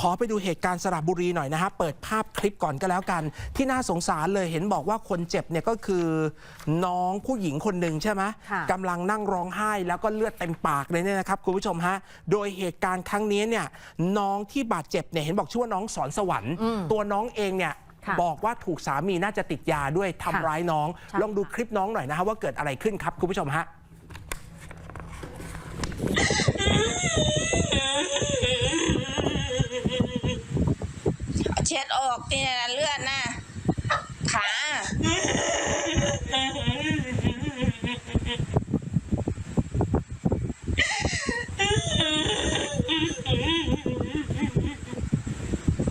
ขอไปดูเหตุการณ์สระบุรีหน่อยนะฮะ เปิดภาพคลิปก่อนก็แล้วกัน ที่น่าสงสารเลยเห็นบอกว่าคนเจ็บเนี่ยก็คือ น้องผู้หญิงคนหนึ่งใช่ไหมค่ะกำลังนั่งร้องไห้แล้วก็เลือดเต็มปากเลยเนี่ยนะครับคุณผู้ชมฮะ โดยเหตุการณ์ครั้งนี้เนี่ยน้องที่บาดเจ็บเนี่ยเห็นบอกชื่อว่าน้องสอนสวรรค์ตัวน้องเองเนี่ยค่ะบอกว่าถูกสามีน่าจะติดยาด้วยทำค่ะร้ายน้องใช่ลองดูค่ะคลิปน้องหน่อยนะฮะว่าเกิดอะไรขึ้นครับคุณผู้ชมฮะ เช็ดออกนี่นะเลือดนะขา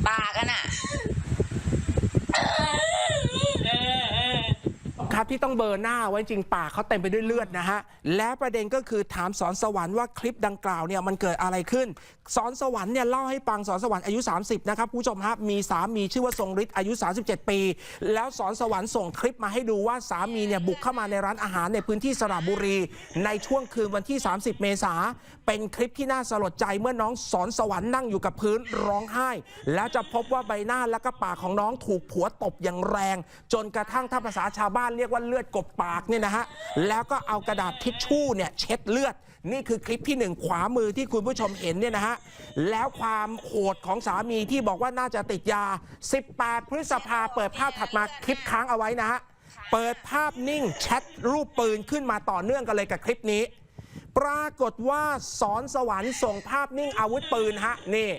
ปากอะน่ะ ครับที่ ต้องเบอร์หน้าไว้จริงปากเขาเต็มไปด้วยเลือดนะฮะ และประเด็นก็คือถามสอนสวรรค์ว่าคลิปดังกล่าวเนี่ยมันเกิดอะไรขึ้น สอนสวรรค์เนี่ยเล่าให้ฟังสอนสวรรค์อายุ 30 นะครับผู้ชมฮะมีสามีชื่อว่าทรงฤทธิ์อายุ 37 ปี แล้วสอนสวรรค์ส่งคลิปมาให้ดูว่าสามีเนี่ยบุกเข้ามาในร้านอาหารในพื้นที่สระบุรี ในช่วงคืนวันที่ 30 เมษาเป็นคลิปที่น่าสลดใจเมื่อน้องสอนสวรรค์นั่งอยู่กับพื้นร้องไห้ แล้วจะพบว่าใบหน้าและก็ปากของน้องถูกผัวตบอย่างแรง จนกระทั่งถ้าภาษาชาวบ้านเรียกว่าเลือดกบปากเนี่ยนะฮะแล้วก็เอากระดาษทิชชู่เนี่ยเช็ดเลือด นี่คือคลิปที่หนึ่งขวามือที่คุณผู้ชมเห็นเนี่ยนะฮะแล้วความโหดของสามีที่บอกว่าน่าจะติดยา 18 พฤษภาเปิดภาพถัดมาคลิปค้างเอาไว้นะฮะเปิดภาพนิ่งแชทรูปปืนขึ้นมาต่อเนื่องกันเลยกับคลิปนี้ ปรากฏว่าสอนสวรรค์ส่งภาพนิ่งอาวุธปืนฮะนี่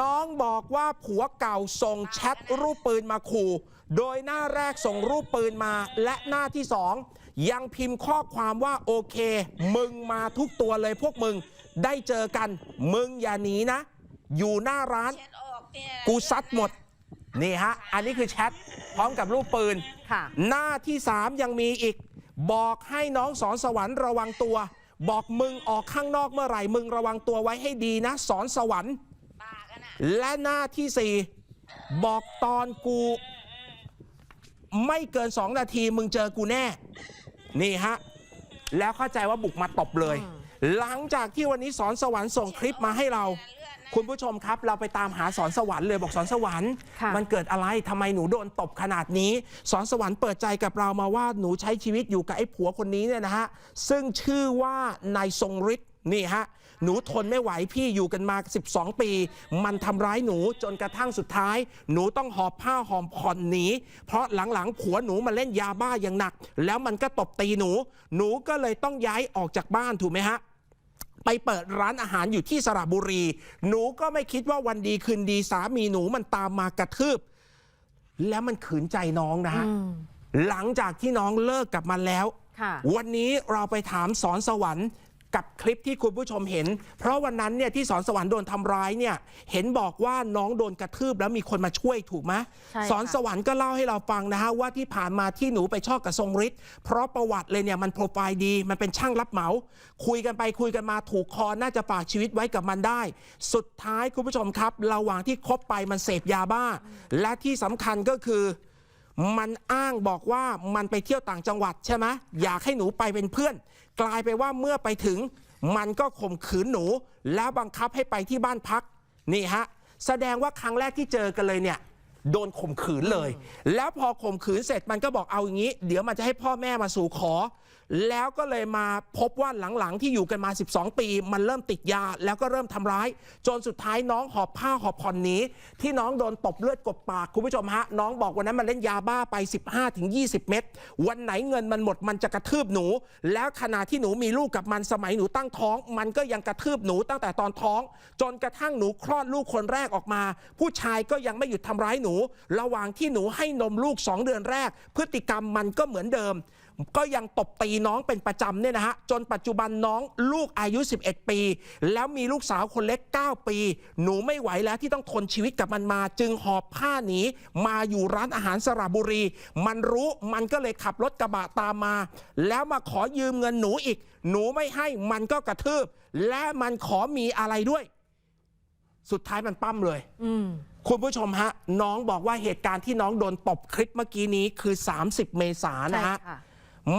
น้องบอกว่าผัวเก่าส่งแชทรูปปืนมาขู่ โดยหน้าแรกส่งรูปปืนมา และหน้าที่สองยังพิมพ์ข้อความว่าโอเค มึงมาทุกตัวเลยพวกมึง ได้เจอกัน มึงอย่าหนีนะ อยู่หน้าร้านเช็ดออกนี่นะกูซัดหมด นี่ฮะ อันนี้คือแชทพร้อมกับรูปปืนค่ะหน้าที่3ยังมีอีก บอกให้น้องสอนสวรรค์ระวังตัว บอกมึงออกข้างนอกเมื่อไหร่ มึงระวังตัวไว้ให้ดีนะ สอนสวรรค์ปากอะน่ะ และหน้าที่ 4 บอกตอนกู ไม่เกิน 2 นาทีมึงเจอกูแน่ นี่ฮะ แล้วเข้าใจว่าบุกมาตบเลย หลังจากที่วันนี้สอนสวรรค์ส่งคลิปมาให้เรา คุณผู้ชมครับ เราไปตามหาสอนสวรรค์เลยบอกสอนสวรรค์ค่ะมันเกิดอะไรทำไมหนูโดนตบขนาดนี้ สอนสวรรค์เปิดใจกับเรามาว่าหนูใช้ชีวิตอยู่กับไอ้ผัวคนนี้เนี่ยนะฮะซึ่งชื่อว่านายทรงฤทธิ์ นี่ฮะ หนูทนไม่ไหวพี่อยู่กันมา 12 ปี มันทำร้ายหนูจนกระทั่งสุดท้าย หนูต้องหอบผ้าหอมผ่อนหนี เพราะหลังๆผัวหนูมาเล่นยาบ้าอย่างหนัก แล้วมันก็ตบตีหนู หนูก็เลยต้องย้ายออกจากบ้านถูกไหมฮะไปเปิดร้านอาหารอยู่ที่สระบุรี หนูก็ไม่คิดว่าวันดีคืนดีสามีหนูมันตามมากระทืบ แล้วมันขืนใจน้องนะฮะ หลังจากที่น้องเลิกกับมันแล้วค่ะวันนี้เราไปถามสอนสวรรค์ กับคลิปที่คุณผู้ชมเห็น เพราะวันนั้นเนี่ยที่สอนสวรรค์โดนทำร้ายเนี่ยเห็นบอกว่าน้องโดนกระทืบแล้วมีคนมาช่วยถูกไหมใช่ค่ะสอนสวรรค์ก็เล่าให้เราฟังนะฮะว่าที่ผ่านมาที่หนูไปชอบกับทรงฤทธิ์เพราะประวัติเลยเนี่ยมันโปรไฟล์ดี มันเป็นช่างรับเหมา คุยกันไปคุยกันมาถูกคอน่าจะฝากชีวิตไว้กับมันได้ สุดท้ายคุณผู้ชมครับระหว่างที่คบไปมันเสพยาบ้า และที่สำคัญก็คือ มันอ้างบอกว่ามันไปเที่ยวต่างจังหวัดใช่ไหมอยากให้หนูไปเป็นเพื่อน กลายไปว่าเมื่อไปถึง มันก็ข่มขืนหนู แล้วบังคับให้ไปที่บ้านพักนี่ฮะแสดงว่าครั้งแรกที่เจอกันเลยเนี่ยโดนข่มขืนเลย แล้วพอข่มขืนเสร็จมันก็บอกเอาอย่างนี้ เดี๋ยวมันจะให้พ่อแม่มาสู่ขอ แล้วก็เลยมาพบว่าหลังๆ ที่อยู่กันมา 12 ปี มันเริ่มติดยาแล้วก็เริ่มทำร้าย จนสุดท้ายน้องหอบผ้าหอบผ่อนหนีที่น้องโดนตบเลือดกบปาก คุณผู้ชมฮะ น้องบอกวันนั้นมันเล่นยาบ้าไป 15-20 เม็ดวันไหนเงินมันหมดมันจะกระทืบหนู แล้วขณะที่หนูมีลูกกับมันสมัยหนูตั้งท้อง มันก็ยังกระทืบหนูตั้งแต่ตอนท้อง จนกระทั่งหนูคลอดลูกคนแรกออกมา ผู้ชายก็ยังไม่หยุดทำร้ายหนู ระหว่างที่หนูให้นมลูก 2 เดือนแรก พฤติกรรมมันก็เหมือนเดิม ก็ยังตบตีน้องเป็นประจำเนี่ยนะฮะจนปัจจุบันน้องลูกอายุ 11 ปี แล้วมีลูกสาวคนเล็ก 9 ปี หนูไม่ไหวแล้วที่ต้องทนชีวิตกับมันมา จึงหอบผ้าหนีมาอยู่ร้านอาหารสระบุรี มันรู้มันก็เลยขับรถกระบะตามมา แล้วมาขอยืมเงินหนูอีก หนูไม่ให้มันก็กระทืบ และมันขอมีอะไรด้วย สุดท้ายมันปั้มเลยอืมคุณผู้ชมฮะ น้องบอกว่าเหตุการณ์ที่น้องโดนตบคลิปเมื่อกี้นี้คือ 30 เมษายนใช่นะฮะค่ะ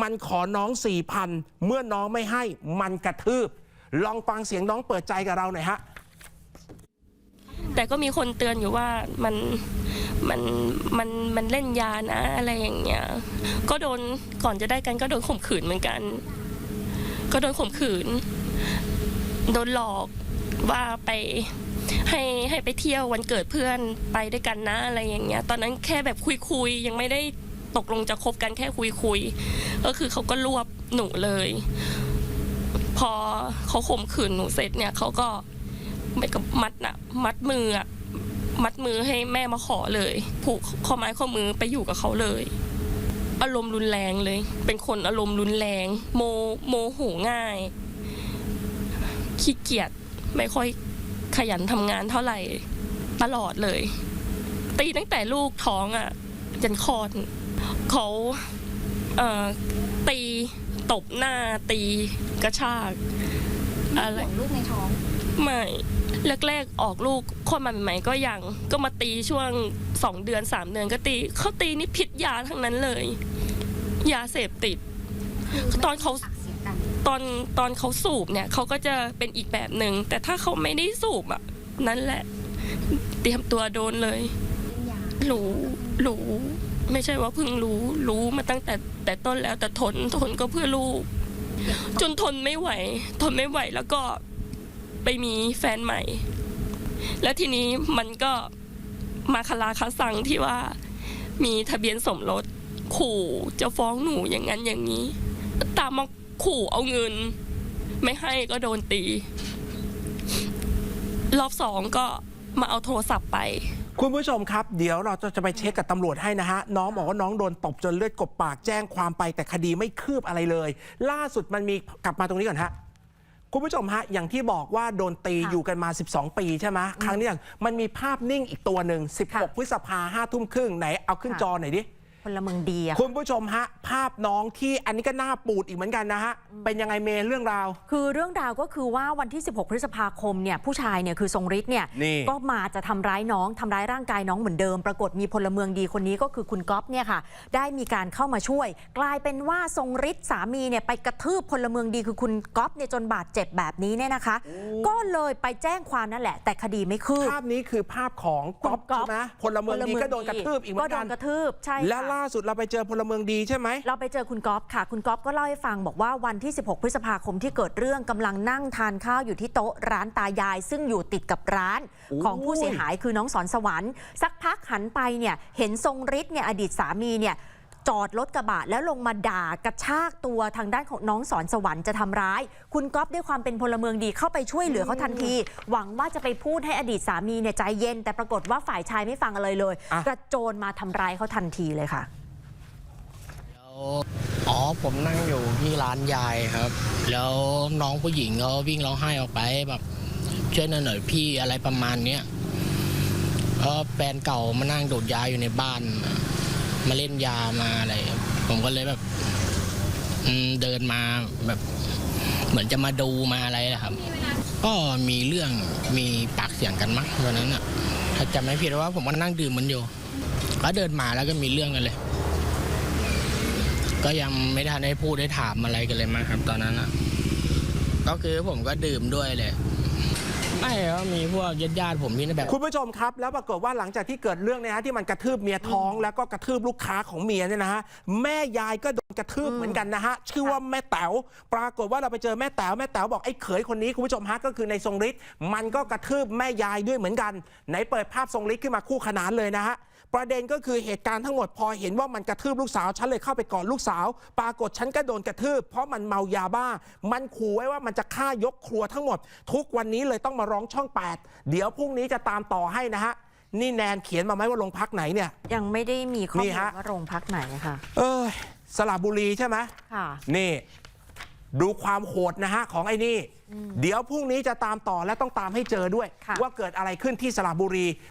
มันขอน้อง4,000เมื่อน้องไม่ให้มันกระทืบ ลองฟังเสียงน้องเปิดใจกับเราหน่อยฮะแต่ก็มีคนเตือนอยู่ว่ามันมันมันมันเล่นยานะ อะไรอย่างเงี้ยก็โดนก่อนจะได้กันก็โดนข่มขืนเหมือนกัน ก็โดนข่มขืน โดนหลอกว่าไปให้ให้ไปเที่ยววันเกิดเพื่อนไปด้วยกันนะอะไรอย่างเงี้ย ตอนนั้นแค่แบบคุยคุยๆยังไม่ได้ ตกลงจะคบกันแค่คุยคุยๆก็คือเขาก็รวบหนูเลย พอเขาข่มขืนหนูเสร็จเนี่ยเขาก็เหมือนกับมัดน่ะ มัดมืออะมัดมือให้แม่มาขอเลย ผูกข้อไม้ข้อมือไปอยู่กับเขาเลย อารมณ์รุนแรงเลย เป็นคนอารมณ์รุนแรง โมโมโหง่ายขี้เกียจไม่ค่อยขยันทำงานเท่าไหร่ตลอดเลย ตีตั้งแต่ลูกท้องอะจนคลอด เขาเอ่อตีตบหน้าตีกระชากอะไรห่วงลูกในท้องไม่แรกๆออกลูกคนมาใหม่ๆก็ยังก็มาตีช่วงสองเดือนสามเดือนก็ตีเขาตีนี่ผิดยาทั้งนั้นเลย ยาเสพติด ตอนเขาปากเสียงกันตอนตอนเขาสูบเนี่ยเขาก็จะเป็นอีกแบบหนึ่งแต่ถ้าเขาไม่ได้สูบอะ นั่นแหละ เตรียมตัวโดนเลยเล่นยารู้รู้ ไม่ใช่ว่าเพิ่งรู้รู้มาตั้งแต่แต่ต้นแล้วแต่ทนทนก็เพื่อลูก จนทนไม่ไหว ทนไม่ไหวแล้วก็ไปมีแฟนใหม่ แล้วทีนี้มันก็มาคาราคาสังที่ว่า มีทะเบียนสมรสขู่จะฟ้องหนูอย่างนั้นอย่างนี้ ตามมาขู่เอาเงิน ไม่ให้ก็โดนตี รอบสองก็มาเอาโทรศัพท์ไป คุณผู้ชมครับ เดี๋ยวเราจะจะไปเช็คกับตำรวจให้นะฮะ น้องบอกว่าน้องโดนตบจนเลือดกบปากแจ้งความไปแต่คดีไม่คืบอะไรเลย ล่าสุดมันมีกลับมาตรงนี้ก่อนฮะคุณผู้ชมฮะอย่างที่บอกว่าโดนตีค่ะอยู่กันมา 12 ปีใช่ไหมครั้งนี้อย่างมันมีภาพนิ่งอีกตัวหนึ่งค่ะ16 พฤษภาห้าทุ่มครึ่งไหนเอาขึ้นค่ะจอหน่อยดิ พลเมืองดีอะคุณผู้ชมฮะ ภาพน้องที่อันนี้ก็น่าปูดอีกเหมือนกันนะฮะ เป็นยังไงเมย์เรื่องราว คือเรื่องราวก็คือว่าวันที่ 16 พฤษภาคมเนี่ยผู้ชายเนี่ยคือทรงฤทธิ์เนี่ยนี่ ก็มาจะทำร้ายน้องทำร้ายร่างกายน้องเหมือนเดิม ปรากฏมีพลเมืองดีคนนี้ก็คือคุณก๊อฟเนี่ยค่ะ ได้มีการเข้ามาช่วย กลายเป็นว่าทรงฤทธิ์สามีเนี่ยไปกระทืบพลเมืองดีคือคุณก๊อฟเนี่ยจนบาดเจ็บแบบนี้เนี่ยนะคะ ก็เลยไปแจ้งความนั่นแหละ แต่คดีไม่คืบ ภาพนี้คือภาพของก๊อฟคุณก๊อฟ ใช่ไหมพลเมืองดีก็โดนกระทืบอีกเหมืก็อนโดกันน กระทืบใช่และค่ะ ล่าสุดเราไปเจอพลเมืองดีใช่ไหม เราไปเจอคุณก๊อฟค่ะ คุณก๊อฟก็เล่าให้ฟังบอกว่าวันที่ 16 พฤษภาคมที่เกิดเรื่องกำลังนั่งทานข้าวอยู่ที่โต๊ะร้านตายาย ซึ่งอยู่ติดกับร้านโอ้ยของผู้เสียหายคือน้องสอนสวรรค์ สักพักหันไปเนี่ยเห็นทรงฤทธิ์เนี่ยอดีตสามีเนี่ย จอดรถกระบะแล้วลงมาด่ากระชากตัวทางด้านของน้องสอนสวรรค์จะทำร้าย คุณก๊อฟด้วยความเป็นพลเมืองดีเข้าไปช่วยเหลือเขาทันที หวังว่าจะไปพูดให้อดีตสามีเนี่ยใจเย็น แต่ปรากฏว่าฝ่ายชายไม่ฟังอะไรเลยอะกระโจนมาทำร้ายเขาทันทีเลยค่ะแล้วอ๋อผมนั่งอยู่ที่ร้านยายครับ แล้วน้องผู้หญิงเขาวิ่งร้องไห้ออกไปแบบช่วยหน่อยหน่อยพี่อะไรประมาณเนี้ยก็แฟนเก่ามานั่งดูดยาอยู่ในบ้าน มาเล่นยามาอะไรผมก็เลยแบบเดินมาแบบเหมือนจะมาดูมาอะไรนะครับ ก็มีเรื่องมีปากเสียงกันมั้งวันนั้นอะถ้าจำไม่ผิดว่าผมก็นั่งดื่มมันอยู่ก็เดินมาแล้วก็มีเรื่องกันเลย ก็ยังไม่ทันได้พูดได้ถามอะไรกันเลยมั้งครับ ตอนนั้นอะก็คือผมก็ดื่มด้วยเลย ไม่ก็มีพวกญาติญาติๆผมที่แบบคุณผู้ชมครับ แล้วปรากฏว่าหลังจากที่เกิดเรื่องเนี่ยฮะที่มันกระทืบเมียท้องแล้วก็กระทืบลูกค้าของเมียเนี่ยนะฮะแม่ยายก็โดนกระทืบเหมือนกันนะฮะชื่อว่าแม่แต๋วปรากฏว่าเราไปเจอแม่แต๋วแม่แต๋วบอกไอ้เขยคนนี้คุณผู้ชมฮะก็คือในทรงฤทธิ์มันก็กระทืบแม่ยายด้วยเหมือนกันไหนเปิดภาพทรงฤทธิ์ขึ้นมาคู่ขนานเลยนะฮะประเด็นก็คือเหตุการณ์ทั้งหมดพอเห็นว่ามันกระทืบลูกสาว ฉันเลยเข้าไปกอดลูกสาว ปรากฏฉันก็โดนกระทืบ เพราะมันเมายาบ้า มันขู่ไว้ว่ามันจะฆ่ายกครัวทั้งหมด ทุกวันนี้เลยต้องมาร้องช่อง 8 เดี๋ยวพรุ่งนี้จะตามต่อให้นะฮะ นี่แนนเขียนมาไหมว่าโรงพักไหนเนี่ย ยังไม่ได้มีข้อนี่มูลฮะ ว่าโรงพักไหนค่ะ เอ้ยสระบุรีใช่ไหม ค่ะ นี่ ดูความโหดนะฮะ ของไอ้นี่ เดี๋ยวพรุ่งนี้จะตามต่อและต้องตามให้เจอด้วย ค่ะ ว่าเกิดอะไรขึ้นที่สระบุรี